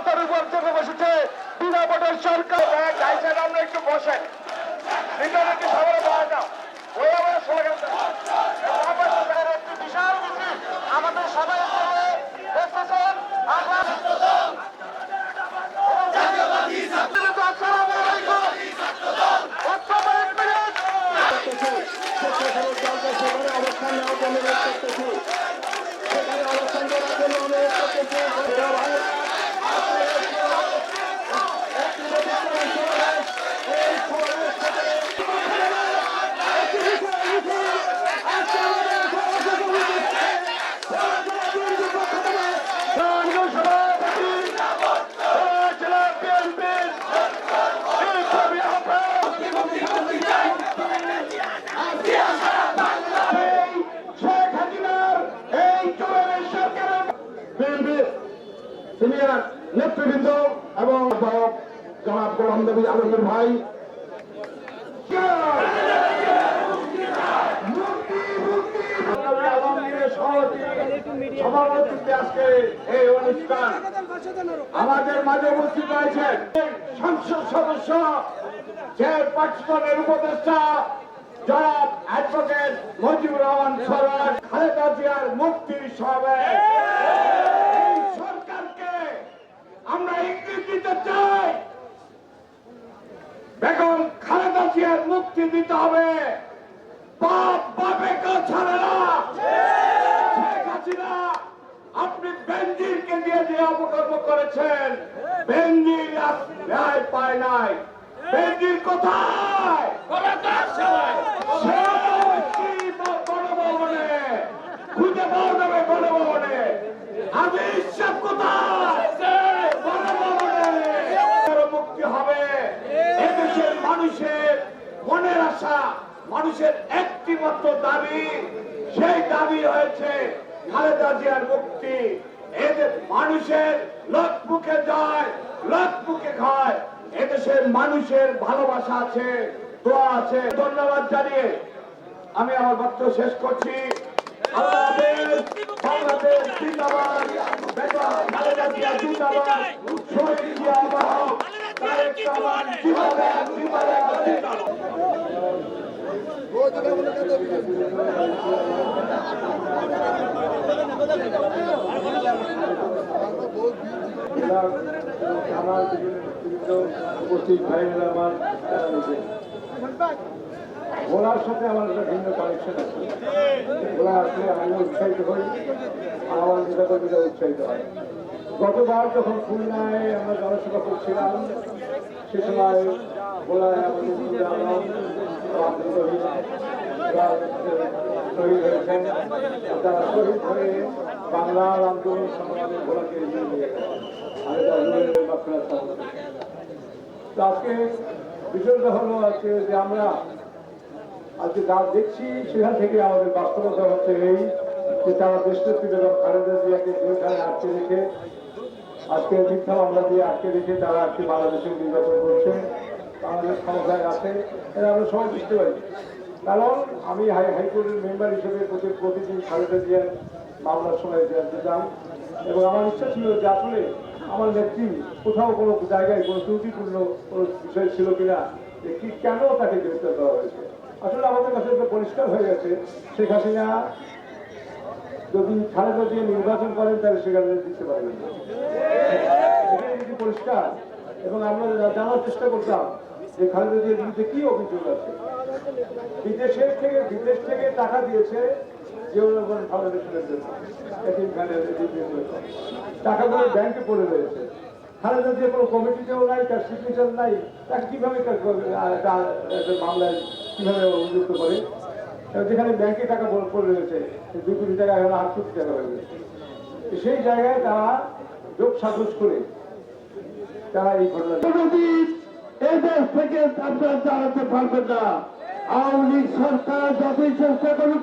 মাথার উপর চেপে বসেছে বিনা ভোটের সরকার। আমরা একটু বসেন। ভিতরে সিনিয়র নেতৃবৃন্দ এবং জনাব গোলাম নবী আলমগীর ভাই। সভাপতিত্বে আমাদের মাঝে সংসদ সদস্য মুক্তির সবে এই সরকারকে আমরা ইঙ্গিত দিতে চাই বেগম খালেদা জিয়ার মুক্তি দিতে হবে বাপ বাপে কেউ ছাড়ে না শেখ হাসিনা আপনি বেঞ্জিরকে দিয়ে যে অপকর্ম করেছেন বেঞ্জির আজ ন্যায় পায় নাই বেঞ্জির কোথায়? সে কি গণভবনে খুঁজে পাওয়া যাবে গণভবনে। আমি ইচ্ছা কোথায়? মুক্তি হবে। এদেশের মানুষের মনের আশা মানুষের একটি মাত্র দাবি সেই দাবি হয়েছে খালেদা জিয়ার মুক্তি। এদের মানুষের লোক মুখে যায় লোক মুখে খায় এদেশের মানুষের ভালোবাসা আছে দোয়া আছে। ধন্যবাদ জানিয়ে আমি আমার বক্তব্য শেষ করছি। আমার উপস্থিত ভাইরা আমার ভোলার সাথে আমার একটা ভিন্ন কানেকশন আছে। ভোলা আসলে উৎসাহিত হই আর আমার নেতাকর্মীরা উৎসাহিত হয়। গতবার যখন খুলনায় আমরা জনসভা করছিলাম, সে সময় আব্দুল শহীদ হয়েছেন। তারা শহীদ হয়ে বাংলার আন্দোলন সংগ্রামে এগিয়ে নিয়ে আমি তো আজকে বিষয়টা হলো আজকে যে আমরা আজকে যা দেখছি, সেখান থেকে আমাদের বাস্তবতা হচ্ছে এই যে তারা দেশনেত্রী বেগম খালেদা জিয়াকে জেলখানে আটকে রেখে, আজকে মিথ্যা মামলা দিয়ে আটকে রেখে তারা আজকে বাংলাদেশের নির্বাচন করছে, বাংলাদেশ ক্ষমতায় আছে, এটা আমরা সবাই বুঝতে পারি। কারণ আমি হাই, হাইকোর্টের মেম্বার হিসেবে প্রতি, প্রতিদিন খালেদা জিয়ার মামলার সময় যেতাম এবং আমার ইচ্ছা ছিল যে আসলে আমার নেত্রী কোথাও কোনো জায়গায় কোনো ত্রুটিপূর্ণ কোনো বিষয় ছিল কিনা, যে কি কেন তাকে গ্রেফতার করা হয়েছে? আসলে আমাদের কাছে এটা পরিষ্কার হয়ে গেছে, শেখ হাসিনা যদি খালেদা দিয়ে নির্বাচন করেন, তাহলে সেখানে দিতে পারবেন পরিষ্কার, এবং আমরা জানার চেষ্টা করতাম যে খালেদা জিয়ার বিরুদ্ধে কি অভিযোগ আছে। বিদেশের থেকে বিদেশ থেকে টাকা দিয়েছে জিওনগর ফাউন্ডেশনের জন্য এতিমখানের টাকাগুলো ব্যাংকে পড়ে রয়েছে। খালেদা জিয়া কোনো কমিটিতেও নাই, তার সিগনেচার নাই। তাকে কীভাবে মামলায় কীভাবে অভিযুক্ত করে? যেখানে ব্যাংকে টাকা পড়ে- রয়েছে দুই কোটি টাকা এখন আট কোটি টাকা হয়ে গেছে সেই জায়গায় তারা যোগ সাজস করে তারা এই ঘটনা এই দেশ থেকে আপনারা দাঁড়াতে পারবেন না। আওয়ামী লীগ সরকার যতই চেষ্টা করুক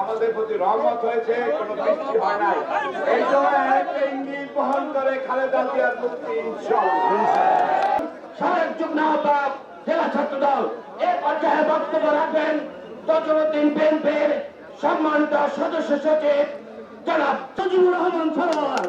আমাদের প্রতি রহমত হয়েছে, কোনো বৃষ্টি হয় নাই। এই ইঙ্গিত বহন করে খালেদা জিয়ার মুক্তি আহ্বায়ক জেলা ছাত্র দল পর্যায়ে বক্তব্য রাখবেন তজরুদ্দিন বিএনপির সম্মানিত সদস্য সচিব জনাব সজিবুর রহমান সরোয়ার